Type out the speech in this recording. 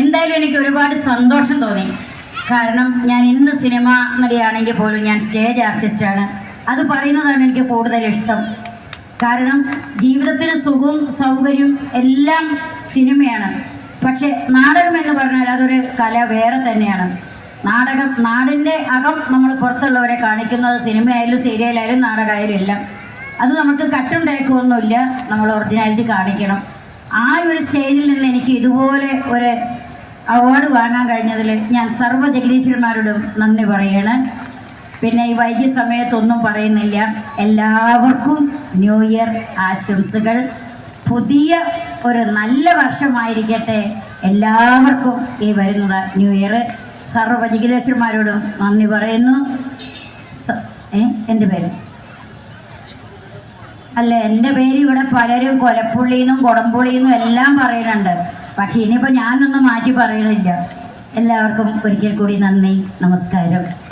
എന്തായാലും എനിക്ക് ഒരുപാട് സന്തോഷം തോന്നി. കാരണം ഞാൻ ഇന്ന് സിനിമ നടിയാണെങ്കിൽ പോലും ഞാൻ സ്റ്റേജ് ആർട്ടിസ്റ്റാണ്. അത് പറയുന്നതാണ് എനിക്ക് കൂടുതൽ ഇഷ്ടം. കാരണം ജീവിതത്തിന് സുഖവും സൗകര്യവും എല്ലാം സിനിമയാണ്. പക്ഷെ നാടകം എന്ന് പറഞ്ഞാൽ അതൊരു കല വേറെ തന്നെയാണ്. നാടകം നാടിന്റെ അകം നമ്മൾ പുറത്തുള്ളവരെ കാണിക്കുന്നത് സിനിമയായാലും സീരിയലായാലും നാടകമായാലും എല്ലാം. അത് നമുക്ക് കട്ടുണ്ടാക്കൊന്നുമില്ല നമ്മൾ ഒറിജിനാലിറ്റി കാണിക്കണം. ആ ഒരു സ്റ്റേജിൽ നിന്ന് എനിക്ക് ഇതുപോലെ ഒരു അവാർഡ് വാങ്ങാൻ കഴിഞ്ഞതിൽ ഞാൻ സർവ ജഗദീശ്വരന്മാരോടും നന്ദി പറയാണ്. പിന്നെ ഈ വൈകിയ സമയത്തൊന്നും പറയുന്നില്ല. എല്ലാവർക്കും ന്യൂ ഇയർ ആശംസകൾ. പുതിയ ഒരു നല്ല വർഷമായിരിക്കട്ടെ. എല്ലാവർക്കും ഈ വരുന്നത് ന്യൂ ഇയർ സർവ ജഗദീശ്വരന്മാരോടും നന്ദി പറയുന്നു. എന്റെ പേര്? അല്ല എന്റെ പേര് ഇവിടെ പലരും കൊലപ്പുള്ളിന്നും കൊടംപുള്ളിന്നും എല്ലാം പറയുന്നുണ്ട്. പക്ഷെ ഇനിയിപ്പോൾ ഞാനൊന്നും മാറ്റി പറയണില്ല. എല്ലാവർക്കും ഒരിക്കൽ കൂടി നന്ദി നമസ്കാരം.